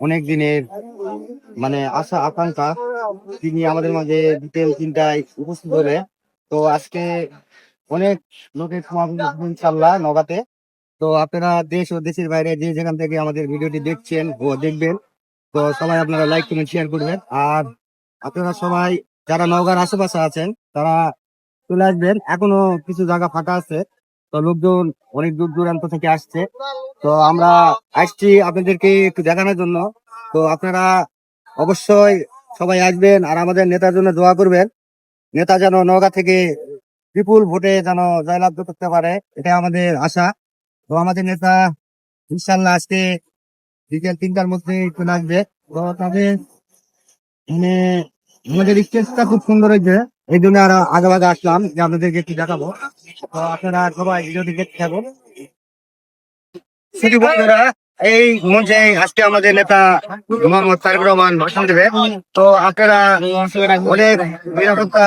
অনেক দিনের মানে আশা, আকাঙ্ক্ষা, তিনি আমাদের মাঝে বিকেল তিনটায় উপস্থিত হবে তো আজকে অনেক লোকের ইনশাল্লাহ নগাতে তো আপনারা দেশ ও দেশের বাইরে যে যেখান থেকে আমাদের ভিডিওটি দেখছেন ও দেখবেন তো সবাই আপনারা লাইক কমেন্ট শেয়ার করবেন। আর আপনারা সবাই যারা নওগাঁর আশেপাশে আছেন, তারা চলে আসবেন। এখনও কিছু জায়গা ফাঁকা আছে। তো লোকজন অনেক দূর দূরান্ত থেকে আসছে। তো আমরা আসছি আপনাদেরকে একটু দেখানোর জন্য। তো আপনারা অবশ্যই সবাই আসবেন আর আমাদের নেতার জন্য দোয়া করবেন। নেতা যেন নওগাঁ থেকে বিপুল ভোটে যেন জয়লাভ করতে পারে এটা আমাদের আশা। তো আমাদের নেতা, ইনশাল্লাহ আজকে বিকেল তিনটার মধ্যে একটু লাগবে। তো তাদের মানে আমাদের স্টেজটা খুব সুন্দর হয়েছে। এই জন্য আর আগে আগে আসলাম, যে আপনাদেরকে একটু দেখাবো। তো আপনারা সবাই যদি দেখতে থাকুন। সেটি বন্ধুরা এই মঞ্চে আজকে আমাদের নেতা মোহাম্মদ তারেক রহমান ভাষণ দেবে তো আপনারা অনেক নিরাপত্তা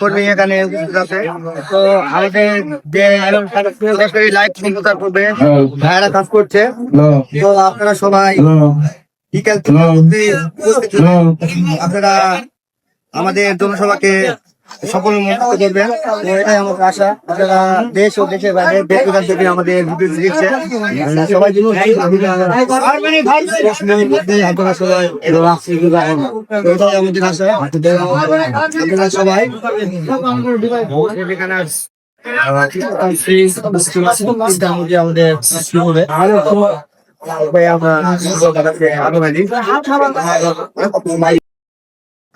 কর্মী এখানে উপস্থিত আছে। তো আমাদের যে সরাসরি লাইভ সম্প্রচার করবে ভাইয়ারা কাজ করছে। তো আপনারা সবাই বিকেল। আপনারা আমাদের জনসভাকে সফল মনোনীত করবেন এটাই আমার আশা। আপনারা দেশ ও দেশের বাইরে বিদেশ থেকে আমাদের ভিডিও দেখছেন সবাই জন্য আপনারা সবাই আমাদের আশা। আপনারা সবাই আমাদের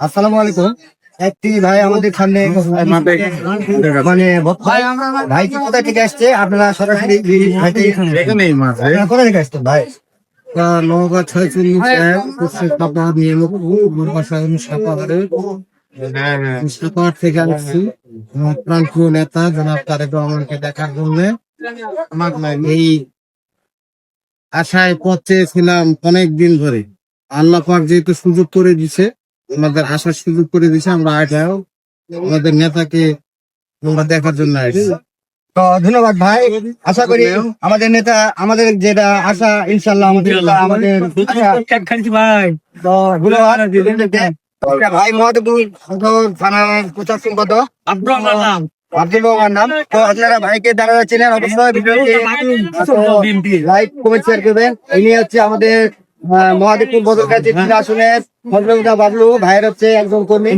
আসসালামু আলাইকুম। একটি ভাই আমাদের সামনে মানে ভাই কি কোথা থেকে আসছে আপনারা সরাসরি আপনারা থেকে আসছেন ভাই? নওগাঁ ছয় চল্লিশ এক নিয়ে সাপাহার থেকে আসছি। আমার নেতা জনাব তারেক রহমানকে দেখার জন্য। এই আশায় পথ চেয়েছিলাম অনেক দিন ধরে। আল্লাহ পাক যেহেতু সুযোগ করে দিছে আমাদের আসার সুযোগ করে দিছে আমরা আটাও আমাদের নেতাকে আমরা দেখার জন্য আসছি। তো ধন্যবাদ ভাই আশা করি আমাদের নেতা আমাদের যেটা আশা ইনশাল্লাহ আমাদের আমাদের ভাই তো ধন্যবাদ ভাই মহাদেবপুর সদর থানার প্রচার সম্পাদক। আব্দুল রহমান নাম। তো আপনারা ভাইকে দ্বারা ছিলেন অবশ্যই ভিডিওটি লাইক কমেন্ট শেয়ার করবেন। ইনি হচ্ছে আমাদের মহাদেবপুর বদলগাছি তিন আসনের ভদ্রতা বাবলু ভাইয়ের হচ্ছে একজন কর্মী।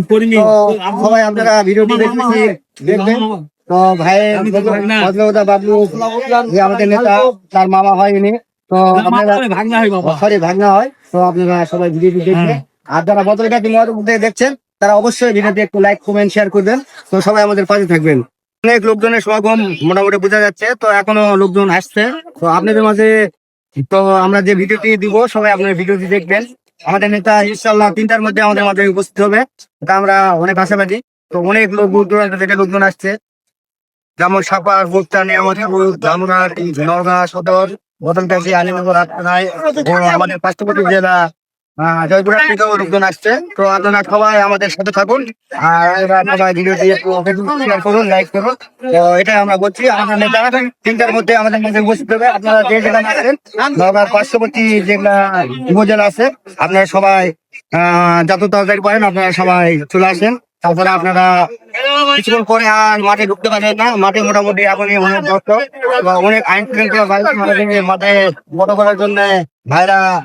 সবাই আপনারা ভিডিওটি দেখতেছি দেখবেন। তো ভাইয়ের ভদ্রতা বাবলু যে আমাদের নেতা তার মামা হয় ইনি তো আপনারা সরি ভাগনা হয়। তো আপনারা সবাই ভিডিওটি দেখবেন। আর যারা বদলগাছি মহাদেবপুর দেখছেন তারা অবশ্যই ভিডিওটি একটু লাইক কমেন্ট শেয়ার করবেন। তো সবাই আমাদের পাশে থাকবেন। অনেক লোকজনের সমাগম মোটামুটি বোঝা যাচ্ছে। তো এখনও লোকজন আসছে। তো আপনাদের মাঝে তো আমরা যে ভিডিওটি দিব সবাই আপনার ভিডিওটি দেখবেন। আমাদের নেতা ইনশাল্লাহ তিনটার মধ্যে আমাদের মাঝে উপস্থিত হবে। এটা আমরা অনেক আশাবাদী তো অনেক লোক দূর দূরান্ত থেকে লোকজন আসছে। যেমন সাপার ভোক্তা নিয়ামতপুর ধামরাট নওগাঁ, সদর বদলগাছি আলিনগর আমাদের পার্শ্ববর্তী জেলা লোকজন আসছে। তো আপনারা সবাই আমাদের সাথে থাকুন। আর করুন লাইক করুন। এটাই আমরা বলছি। মধ্যে আমাদের আপনারা যেগুলা আছে, আপনারা সবাই, আহ, যত তাড়াতাড়ি পারেন, আপনারা সবাই চলে আসেন। তারপরে আপনারা কিছুক্ষণ পরে আর মাঠে ঢুকতে পারবেন না। মাঠে মোটামুটি এখনই অনেক দর্শক অনেক আইন শৃঙ্খলা মাঠে বড় করার জন্য ভাইরা